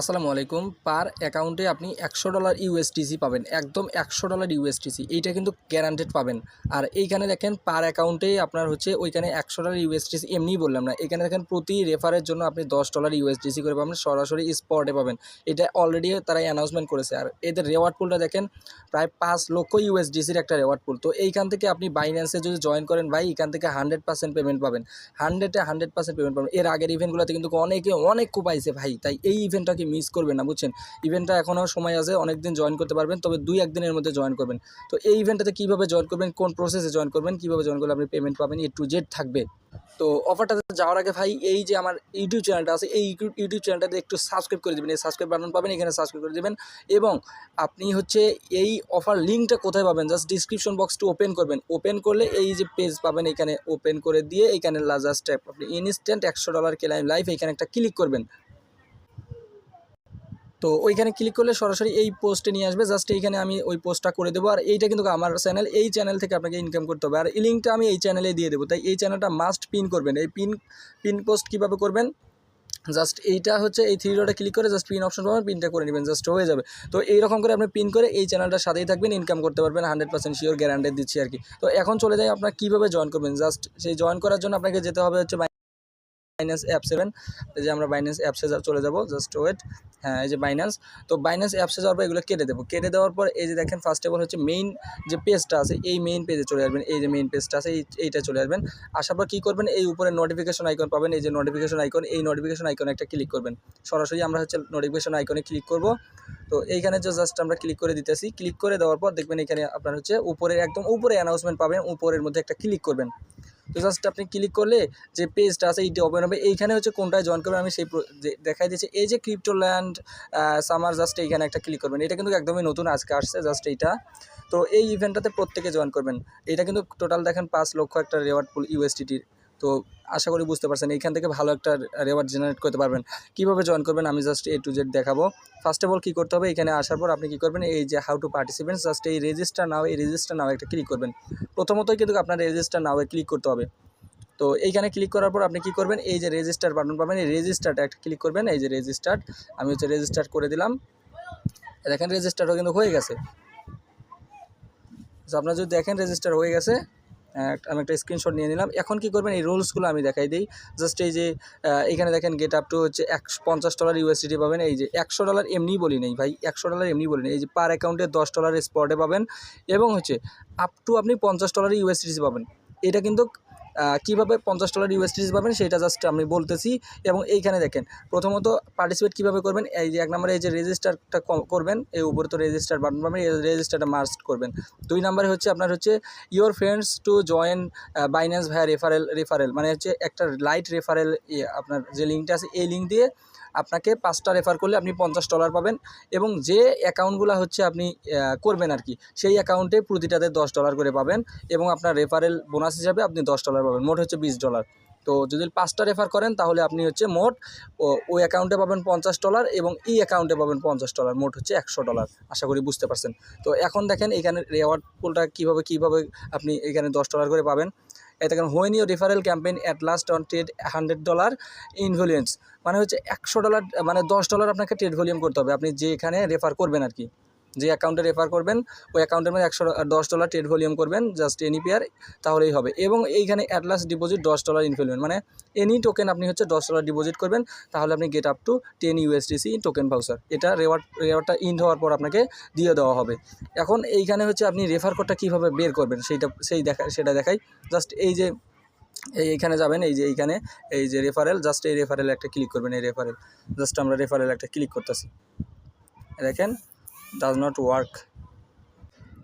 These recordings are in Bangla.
আসসালামু আলাইকুম। পার অ্যাকাউন্টে আপনি একশো ডলার ইউএসটিসি পাবেন, একদম একশো ডলার ইউএসটিসি এইটা কিন্তু গ্যারান্টেড পাবেন। আর এইখানে দেখেন, পার অ্যাকাউন্টে আপনার হচ্ছে ওইখানে একশো ডলার ইউএসটিসি এমনিই বললাম না। এখানে দেখেন, প্রতি রেফারের জন্য আপনি দশ ডলার ইউএসটিসি করে পাবেন, সরাসরি স্পটে পাবেন। এটা অলরেডি তারা অ্যানাউন্সমেন্ট করেছে। আর এদের রেওয়ার্ড পুলটা দেখেন, প্রায় পাঁচ লক্ষ ইউএসডিসির একটা রেওয়ার্ড পুল তো এইখান থেকে আপনি বাইন্যান্সে যদি জয়েন করেন ভাই, এখান থেকে হান্ড্রেড পার্সেন্ট পেমেন্ট পাবেন। হান্ড্রেডে হান্ড্রেড পার্সেন্ট পেমেন্ট পাবেন। এর আগের ইভেন্টগুলোতে কিন্তু অনেকে, অনেক কুপাইছে ভাই। তাই এই ইভেন্টটাকে মিস করবেন না, বুঝছেন? ইভেন্টটা এখনও সময় আছে অনেক দিন জয়েন করতে পারবেন, তবে দুই একদিনের মধ্যে জয়েন করবেন। তো এই ইভেন্টটাতে কীভাবে জয়েন করবেন, কোন প্রসেসে জয়েন করবেন, কীভাবে জয়েন করলে আপনি পেমেন্ট পাবেন এ টু জেড থাকবে। তো অফারটাতে যাওয়ার আগে ভাই, এই যে আমার ইউটিউব চ্যানেলটা আছে, এই ইউটিউব চ্যানেলটাতে একটু সাবস্ক্রাইব করে দেবেন। এই সাবস্ক্রাইব বাটন পাবেন, এখানে সাবস্ক্রাইব করে দেবেন এবং আপনি হচ্ছে এই অফার লিঙ্কটা কোথায় পাবেন? জাস্ট ডিসক্রিপশন বক্সটি ওপেন করবেন। ওপেন করলে এই যে পেজ পাবেন, এখানে ওপেন করে দিয়ে এখানে জাস্ট আপনি ইনস্ট্যান্ট একশো ডলার কেলাইম লাইফ এখানে একটা ক্লিক করবেন। তো ওইখানে ক্লিক করলে সরাসরি এই পোস্টে নিয়ে আসবে। জাস্ট এইখানে আমি ওই পোস্টটা করে দেবো। আর এইটা কিন্তু আমার চ্যানেল এই চ্যানেল থেকে আপনাকে ইনকাম করতে হবে। আর এই লিঙ্কটা আমি এই চ্যানেলে দিয়ে দেবো। তাই এই চ্যানেলটা মাস্ট পিন করবেন। এই পিন পিন পোস্ট কীভাবে করবেন? জাস্ট এইটা হচ্ছে এই থ্রি ডটে ক্লিক করে জাস্ট পিন অপশন পাবেন পিনটা করে নেবেন। জাস্ট হয়ে যাবে। তো এইরকম করে আপনি পিন করে এই চ্যানেলটার সাথেই থাকবেন ইনকাম করতে পারবেন। হান্ড্রেড পার্সেন্ট শিওর গ্যারান্টি দিচ্ছি আর কি। তো এখন চলে যাই আপনার কীভাবে জয়েন করবেন। জাস্ট সেই জয়েন করার জন্য আপনাকে যেতে হবে হচ্ছে বাইন্যান্স অ্যাপ সেভেন যে আমরা বাইন্যান্স অ্যাপসে চলে যাব জাস্ট ওয়েট হ্যাঁ এই যে বাইন্যান্স তো বাইন্যান্স অ্যাপসে যাওয়ার পর এগুলো কেটে দেবো। কেটে দেওয়ার পর এই যে দেখেন ফার্স্ট অফ অল হচ্ছে মেইন যে পেজটা আছে, এই মেইন পেজে চলে আসবেন। এই যে মেইন পেজটা আছে, এই, এইটা চলে আসবেন। আসার পর কী করবেন? এই উপরে নোটিফিকেশন আইকন পাবেন। এই যে নোটিফিকেশন আইকন এই নোটিফিকেশন আইকনে একটা ক্লিক করবেন। সরাসরি আমরা হচ্ছে নোটিফিকেশন আইকনে ক্লিক করব। তো এইখানে যে জাস্ট আমরা ক্লিক করে দিতেছি। ক্লিক করে দেওয়ার পর দেখবেন এখানে আপনার হচ্ছে উপরে একদম উপরে অ্যানাউন্সমেন্ট পাবেন। উপরের মধ্যে একটা ক্লিক করবেন। তো জাস্ট আপনি ক্লিক করলে যে পেজটা আছে, এইটি ওপেন হবে। এইখানে হচ্ছে কোনটায় জয়েন করবেন, আমি সেই দেখাই দিচ্ছি এই যে ক্রিপ্টো ল্যান্ড সামার জাস্ট এইখানে একটা ক্লিক করবেন। এটা কিন্তু একদমই নতুন আজকে আসছে জাস্ট এইটা। তো এই ইভেন্টটাতে প্রত্যেকে জয়েন করবেন। এটা কিন্তু টোটাল দেখেন পাঁচ লক্ষ একটা রেওয়ার্ড পুল ইউএসটিটির তো আশা করি বুঝতে পারছেন। এইখান থেকে ভালো একটা রেওয়ার্ড জেনারেট করতে পারবেন। কীভাবে জয়েন করবেন আমি জাস্ট এ টু জেড দেখাবো। ফার্স্ট অফ অল কী করতে হবে? এখানে আসার পর আপনি কী করবেন? এই যে হাউ টু পার্টিসিপেন্ট জাস্ট এই রেজিস্টার নাও এই রেজিস্টার নাও একটা ক্লিক করবেন। প্রথমতই কিন্তু আপনার রেজিস্টার নাও ক্লিক করতে হবে। তো এইখানে ক্লিক করার পর আপনি কি করবেন? এই যে রেজিস্টার বাটন পাবেন, এই রেজিস্টারটা একটা ক্লিক করবেন। এই যে রেজিস্টার আমি হচ্ছে রেজিস্টার করে দিলাম। দেখেন রেজিস্টারও কিন্তু হয়ে গেছে। আপনারা যদি দেখেন রেজিস্টার হয়ে গেছে আমি একটা স্ক্রিনশট নিয়ে নিলাম। এখন কি করবেন, এই রুলসগুলো আমি দেখাই দিই। জাস্ট এই যে এখানে দেখেন গেট আপ টু হচ্ছে একশো পঞ্চাশ ডলার ইউএসডিটি পাবেন। এই যে, একশো ডলার এমনিই বলি নেই ভাই, একশো ডলার এমনি বলি নেই। এই যে পার অ্যাকাউন্টে দশ ডলার স্পটে পাবেন। এবং হচ্ছে আপ টু আপনি পঞ্চাশ ডলার ইউএসডিটি পাবেন। এটা কিন্তু কীভাবে পঞ্চাশ ডলার ইউএসডিস পাবেন সেটা জাস্ট আমি বলতেছি। এবং এইখানে দেখেন, প্রথমত পার্টিসিপেট কীভাবে করবেন? এই যে এক নম্বরে এই যে রেজিস্টারটা করবেন, এই উপরে তো রেজিস্টার বাটন পাবেন, এই রেজিস্টারটা মার্চ করবেন। দুই নম্বরে হচ্ছে আপনার হচ্ছে your friends to join Binance via referral referral মানে হচ্ছে একটা লাইট রেফারেল আপনার যে লিঙ্কটা আছে, এই লিঙ্ক দিয়ে আপনাকে পাঁচটা রেফার করলে আপনি পঞ্চাশ ডলার পাবেন এবং যে অ্যাকাউন্টগুলো হচ্ছে আপনি করবেন আর কি, সেই অ্যাকাউন্টে প্রতিটাতে দশ ডলার করে পাবেন এবং আপনার রেফারেল বোনাস হিসাবে আপনি দশ ডলার পাবেন, মোট হচ্ছে বিশ ডলার তো যদি পাঁচটা রেফার করেন তাহলে আপনি হচ্ছে মোট ওই অ্যাকাউন্টে পাবেন পঞ্চাশ ডলার এবং এই অ্যাকাউন্টে পাবেন পঞ্চাশ ডলার মোট হচ্ছে একশো ডলার আশা করি বুঝতে পারছেন। তো এখন দেখেন এখানে রেওয়ার্ড পুলটা কীভাবে কীভাবে আপনি এখানে দশ ডলার করে পাবেন। এই কারণ when you referral campaign at last on trade hundred dollar in volumes মানে হচ্ছে একশো ডলার মানে দশ ডলার আপনাকে ট্রেড ভলিউম করতে হবে। আপনি যে এখানে রেফার করবেন আর কি। যে অ্যাকাউন্টে রেফার করবেন, ওই অ্যাকাউন্টের মধ্যে একশো দশ ডলার ট্রেড ভলিউম করবেন জাস্ট এনি পেয়ার তাহলেই হবে। এবং এইখানে অ্যাট লাস্ট ডিপোজিট দশ ডলার ইনভলিউম মানে এনি টোকেন আপনি হচ্ছে দশ ডলার ডিপোজিট করবেন, তাহলে আপনি get up to ten USDC token voucher এটা রেওয়ার্ড রেওয়ার্ডটা ইন হওয়ার পর আপনাকে দিয়ে দেওয়া হবে। এখন এইখানে হচ্ছে আপনি রেফার কোডটা কীভাবে বের করবেন, সেইটা, সেই দেখা, সেটা দেখাই। জাস্ট এই যে, এই এইখানে যাবেন, এই যে এইখানে, এই যে রেফারেল জাস্ট এই রেফারেল একটা ক্লিক করবেন, এই রেফারেল জাস্ট আমরা রেফারেল একটা ক্লিক করতেছি। দেখেন ডাজ নট ওয়ার্ক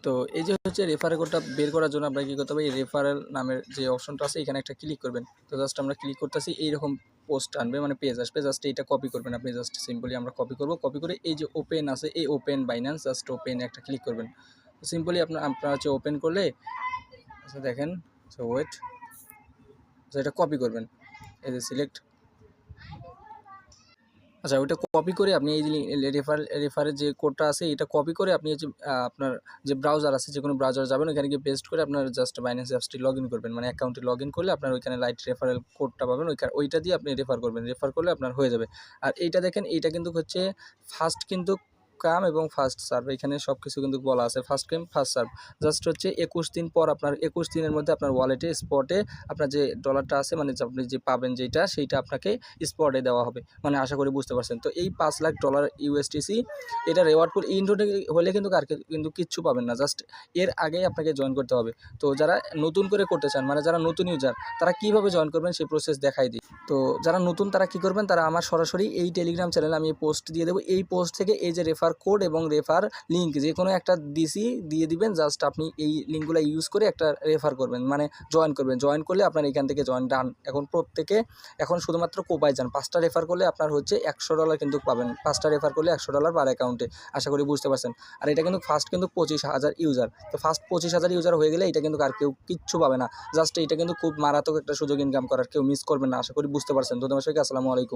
তো এই যে হচ্ছে রেফারেল কোডটা বের করার জন্য আপনাকে কী করতে হবে? এই রেফারেল নামের যে অপশনটা আছে, এখানে একটা ক্লিক করবেন। তো জাস্ট আমরা ক্লিক করতেছি, এইরকম পোস্ট আনবে মানে পেজ আসবে। জাস্ট এইটা কপি করবেন আপনি জাস্ট সিম্পলি আমরা কপি করব। কপি করে এই যে ওপেন আছে, এই ওপেন বাইন্যান্স জাস্ট ওপেন একটা ক্লিক করবেন। সিম্পলি আপনার আপনার হচ্ছে ওপেন করলে আচ্ছা দেখেন ওয়েট তো এটা কপি করবেন। এই যে সিলেক্ট আচ্ছা ওইটা কপি করে আপনি এই রেফার রেফারের যে কোডটা আছে, এটা কপি করে আপনি যে আপনার যে ব্রাউজার আছে যে কোনো ব্রাউজার যাবেন, ওইখানে গিয়ে পেস্ট করে আপনার জাস্ট বাইন্যান্স অ্যাপসটি লগ করবেন। মানে অ্যাকাউন্টে লগ করলে আপনার ওইখানে লাইট রেফারেল কোডটা পাবেন, ওইখানে ওইটা দিয়ে আপনি রেফার করবেন রেফার করলে আপনার হয়ে যাবে। আর এইটা দেখেন, এইটা কিন্তু হচ্ছে ফার্স্ট কিন্তু কাম এবং ফার্স্ট সার্ভ এখানে সব কিছু কিন্তু বলা আছে first come first serve just হচ্ছে একুশ দিন পর আপনার, একুশ দিনের মধ্যে আপনার ওয়ালেটে স্পটে আপনার যে ডলারটা আছে মানে আপনি যে পাবেন যেটা, সেইটা আপনাকে স্পটে দেওয়া হবে। মানে আশা করি বুঝতে পারছেন। তো এই পাঁচ লাখ ডলার ইউএসটিসি এটা রেওয়ার্ড পুল ইন্ডোটে হলে কিন্তু আর কি- কিন্তু কিচ্ছু পাবেন না। জাস্ট এর আগেই আপনাকে জয়েন করতে হবে। তো যারা নতুন করে করতে চান মানে যারা নতুন ইউজার তারা কীভাবে জয়েন করবেন সেই প্রসেস দেখাই দিই। তো যারা নতুন তারা কি করবেন, তারা আমার সরাসরি এই টেলিগ্রাম চ্যানেলে আমি পোস্ট দিয়ে দেবো। এই পোস্ট থেকে এই যে রেফার কোড এবং রেফার লিঙ্ক যে কোনো একটা দিসি দিয়ে দিবেন জাস্ট আপনি এই লিঙ্কগুলো ইউজ করে একটা রেফার করবেন মানে জয়েন করবেন। জয়েন করলে আপনার এখান থেকে জয়েন ডান এখন প্রত্যেকে, এখন শুধুমাত্র কোপায় যান। পাঁচটা রেফার করলে আপনার হচ্ছে একশো ডলার কিন্তু পাবেন। পাঁচটা রেফার করলে একশো ডলার পার অ্যাকাউন্টে আশা করি বুঝতে পারছেন। আর এটা কিন্তু ফার্স্ট কিন্তু পঁচিশ হাজার ইউজার তো ফার্স্ট পঁচিশ হাজার ইউজার হয়ে গেলে এটা কিন্তু আর কেউ কিচ্ছু পাবে না। জাস্ট এটা কিন্তু খুব মারাত্মক একটা সুযোগ ইনকাম করার। কেউ মিস করবেন না। আশা করি বুঝতে পারছেন। ধন্যবাদ সবাইকে। আসসালামু আলাইকুম।